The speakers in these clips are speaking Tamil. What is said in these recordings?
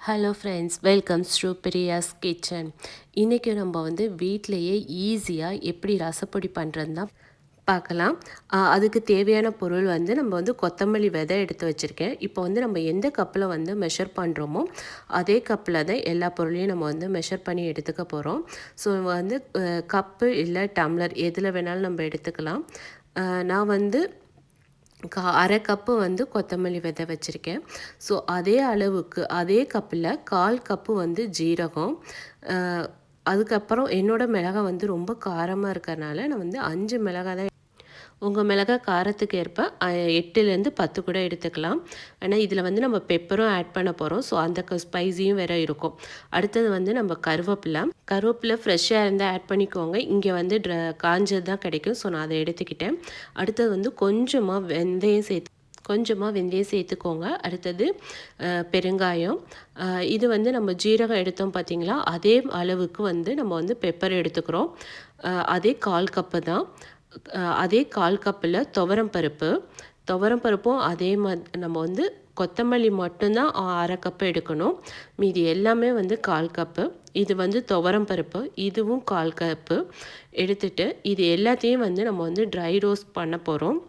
Hello friends welcomes Sru Priya's kitchen இன்றைக்கி நம்ம வந்து வீட்டிலையே ஈஸியாக எப்படி ரசப்பொடி பண்ணுறதுனா பார்க்கலாம். அதுக்கு தேவையான பொருள் வந்து நம்ம வந்து கொத்தமல்லி விதை எடுத்து வச்சுருக்கேன். இப்போ வந்து நம்ம எந்த கப்பில் வந்து மெஷர் பண்ணுறோமோ அதே கப்பில் தான் எல்லா பொருளையும் நம்ம வந்து மெஷர் பண்ணி எடுத்துக்க போகிறோம் ஸோ வந்து கப்பு இல்லை டம்ளர் எதில் வேணாலும் நம்ம எடுத்துக்கலாம். நான் வந்து கா அரை கப்பு வந்து கொத்தமல்லி விதை வச்சுருக்கேன். ஸோ அதே அளவுக்கு அதே கப்பில் கால் கப்பு வந்து ஜீரகம் அதுக்கப்புறம் என்னோடய மிளகாய் வந்து ரொம்ப காரமாக இருக்கிறனால நான் வந்து அஞ்சு மிளகாய் தான் உங்கள் மிளகாய் காரத்துக்கு ஏற்ப எட்டுலேருந்து பத்து கூட எடுத்துக்கலாம். ஆனால் இதில் வந்து நம்ம பெப்பரும் ஆட் பண்ண போகிறோம் ஸோ அந்த ஸ்பைஸியும் வேற இருக்கும். அடுத்தது வந்து நம்ம கருவேப்பிலை. கருவேப்பிலை ஃப்ரெஷ்ஷாக இருந்தால் ஆட் பண்ணிக்கோங்க. இங்கே வந்து ட்ர காஞ்சது தான் கிடைக்கும். ஸோ நான் அதை எடுத்துக்கிட்டேன். அடுத்தது வந்து கொஞ்சமாக வெந்தயம் சேர்த்து கொஞ்சமாக வெந்தயம் சேர்த்துக்கோங்க. அடுத்தது பெருங்காயம். இது வந்து நம்ம ஜீரகம் எடுத்தோம் பார்த்தீங்களா? அதே அளவுக்கு வந்து நம்ம வந்து பெப்பர் எடுத்துக்கிறோம். அதே கால் கப்பு தான். அதே கால் கப்பில் துவரம் பருப்பு. துவரம் பருப்பும் அதே மாதிரி நம்ம வந்து கொத்தமல்லி மட்டும்தான் அரை கப்பு எடுக்கணும். மீதி எல்லாமே வந்து கால் கப்பு. இது வந்து துவரம் பருப்பு இதுவும் கால் கப்பு. எடுத்துட்டு இது எல்லாத்தையும் வந்து நம்ம வந்து ட்ரை ரோஸ்ட் பண்ண போகிறோம்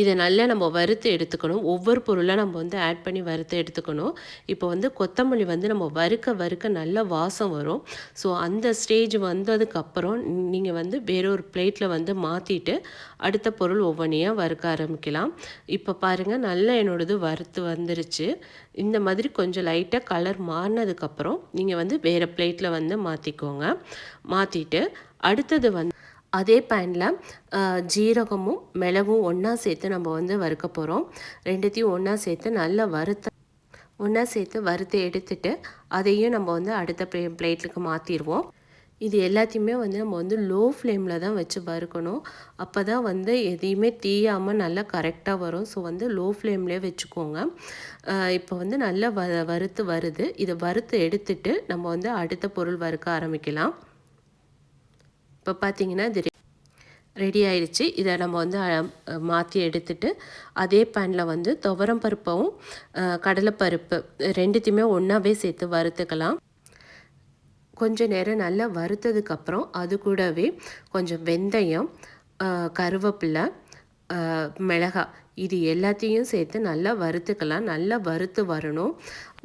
இதை நல்லா நம்ம வறுத்து எடுத்துக்கணும். ஒவ்வொரு பொருளாக நம்ம வந்து ஆட் பண்ணி வறுத்து எடுத்துக்கணும். இப்போ வந்து கொத்தமல்லி வந்து நம்ம வறுக்க வறுக்க நல்ல வாசம் வரும். ஸோ அந்த ஸ்டேஜ் வந்ததுக்கப்புறம் நீங்கள் வந்து வேறொரு பிளேட்டில் வந்து மாற்றிட்டு அடுத்த பொருள் ஒவ்வொன்றையாக வறுக்க ஆரம்பிக்கலாம். இப்போ பாருங்கள் நல்லா என்னோடது வறுத்து வந்துருச்சு. இந்த மாதிரி கொஞ்சம் லைட்டாக கலர் மாறினதுக்கப்புறம் நீங்கள் வந்து வேறு பிளேட்டில் வந்து மாற்றிக்கோங்க மாற்றிட்டு அடுத்தது வந்து அதே பேனில் ஜீரகமும் மிளகும் ஒன்றா சேர்த்து நம்ம வந்து வறுக்க போகிறோம் ரெண்டுத்தையும் ஒன்றா சேர்த்து நல்லா வறுத்த ஒன்றா சேர்த்து வறுத்து எடுத்துட்டு அதையும் நம்ம வந்து அடுத்த ப்ளே பிளேட்டுக்கு மாற்றிடுவோம் இது எல்லாத்தையுமே வந்து நம்ம வந்து லோ ஃப்ளேமில் தான் வச்சு வறுக்கணும். அப்போ தான் வந்து எதையுமே தீயாமல் நல்லா கரெக்டாக வரும். ஸோ வந்து லோ ஃப்ளேம்லேயே வச்சுக்கோங்க. இப்போ வந்து நல்லா வ வறுத்து வருது. இதை வறுத்து எடுத்துட்டு நம்ம வந்து அடுத்த பொருள் வறுக்க ஆரம்பிக்கலாம். இப்போ பார்த்தீங்கன்னா இது ரெடி ஆயிடுச்சு. இதை நம்ம வந்து மாற்றி எடுத்துட்டு அதே பேனில் வந்து துவரம் பருப்பும் கடலைப்பருப்பு ரெண்டுத்தையுமே ஒன்றாவே சேர்த்து வறுத்துக்கலாம். கொஞ்ச நேரம் நல்லா வறுத்ததுக்கப்புறம் அது கூடவே கொஞ்சம் வெந்தயம் கருவேப்பில்லை கருவேப்பிலை மிளகாய் இது எல்லாத்தையும் சேர்த்து நல்லா வறுத்துக்கலாம். நல்லா வறுத்து வரணும்.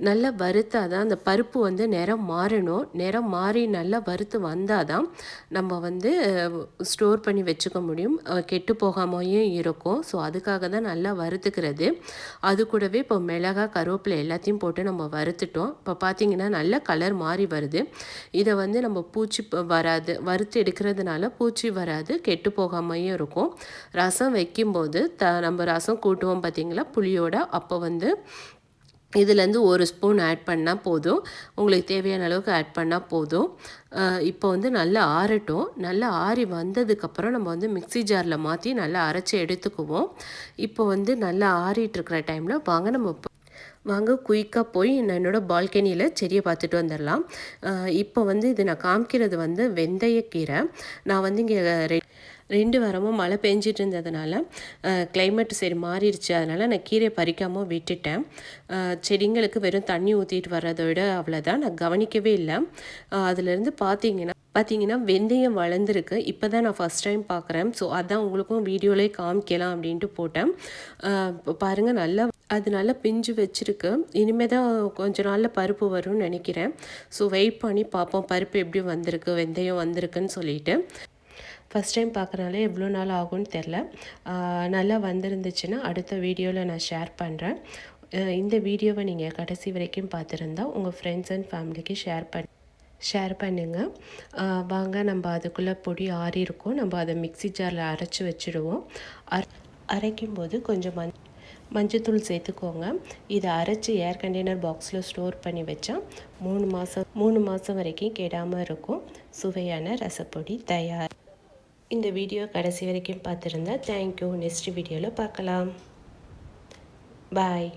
நல்லா வறுத்தால் தான் அந்த பருப்பு வந்து நிறம் மாறணும். நிறம் மாறி நல்லா வறுத்து வந்தால் தான் நம்ம வந்து ஸ்டோர் பண்ணி வச்சுக்க முடியும். கெட்டு போகாமையும் இருக்கும். ஸோ அதுக்காக தான் நல்லா வறுத்துக்கிறது. அது கூடவே இப்போ மிளகாய் கருவேப்பிலை எல்லாத்தையும் போட்டு நம்ம வறுத்துட்டோம். இப்போ பார்த்தீங்கன்னா நல்ல கலர் மாறி வருது. இதை வந்து நம்ம பூச்சி வராது. வறுத்து எடுக்கிறதுனால பூச்சி வராது. கெட்டு போகாமையும் இருக்கும். ரசம் வைக்கும்போது த நம்ம ரசம் கூட்டுவோம் பார்த்திங்களா? புளியோட. அப்போ வந்து இதுலேருந்து ஒரு ஸ்பூன் ஆட் பண்ணால் போதும். உங்களுக்கு தேவையான அளவுக்கு ஆட் பண்ணால் போதும். இப்போ வந்து நல்லா ஆறட்டும். நல்லா ஆறி வந்ததுக்கப்புறம் நம்ம வந்து மிக்ஸி ஜாரில் மாற்றி நல்லா அரைச்சி எடுத்துக்குவோம். இப்போ வந்து நல்லா ஆறிட்டு இருக்கிற டைமில் வாங்க நம்ம வாங்க குயிக்காக போய் நான் என்னோடய பால்கனியில் செடியை பார்த்துட்டு வந்துடலாம் இப்போ வந்து இது நான் காமிக்கிறது வந்து வெந்தயக்கீரை நான் வந்து இங்கே ரெ ரெண்டு வாரமும் மழை பெஞ்சிட்டு இருந்ததுனால கிளைமேட் சரி மாறிடுச்சு. அதனால் நான் கீரையை பறிக்காமல் விட்டுட்டேன். செடிங்களுக்கு வெறும் தண்ணி ஊற்றிட்டு வர்றதை விட அவ்வளோதான் நான் கவனிக்கவே இல்லை. அதுலேருந்து பார்த்தீங்கன்னா பார்த்தீங்கன்னா வெந்தயம் வளர்ந்துருக்கு. இப்போ தான் நான் ஃபஸ்ட் டைம் பார்க்குறேன். ஸோ அதான் உங்களுக்கும் வீடியோலேயே காமிக்கலாம் அப்படின்ட்டு போட்டேன். இப்போ பாருங்கள் நல்லா அது நல்லா பிஞ்சு வச்சிருக்கு. இனிமேல் தான் கொஞ்ச நாளில் பருப்பு வரும்னு நினைக்கிறேன். ஸோ வெயிட் பண்ணி பார்ப்போம். பருப்பு எப்படி வந்திருக்கு வெந்தயம் வந்திருக்குன்னு சொல்லிட்டு. ஃபஸ்ட் டைம் பார்க்குறனால எவ்வளோ நாள் ஆகும்னு தெரில. நல்லா வந்திருந்துச்சுன்னா அடுத்த வீடியோவில் நான் ஷேர் பண்ணுறேன் இந்த வீடியோவை நீங்கள் கடைசி வரைக்கும் பார்த்துருந்தா உங்கள் ஃப்ரெண்ட்ஸ் அண்ட் ஃபேமிலிக்கு ஷேர் பண்ணி ஷேர் பண்ணுங்கள் வாங்க நம்ம அதுக்குள்ளே பொடி ஆறி இருக்கும். நம்ம அதை மிக்ஸி ஜாரில் அரைச்சி வச்சுடுவோம். அரைக்கும் போது கொஞ்சம் மஞ் மஞ்சத்தூள் சேர்த்துக்கோங்க. இதை அரைச்சி ஏர் கண்டெய்னர் பாக்ஸில் ஸ்டோர் பண்ணி வச்சா மூணு மாதம் மூணு மாதம் வரைக்கும் கெடாமல் இருக்கும். சுவையான ரசப்பொடி தயார். இந்த வீடியோ கடைசி வரைக்கும் பார்த்துருந்தா தேங்க்யூ நெக்ஸ்ட் வீடியோவில் பார்க்கலாம். பாய்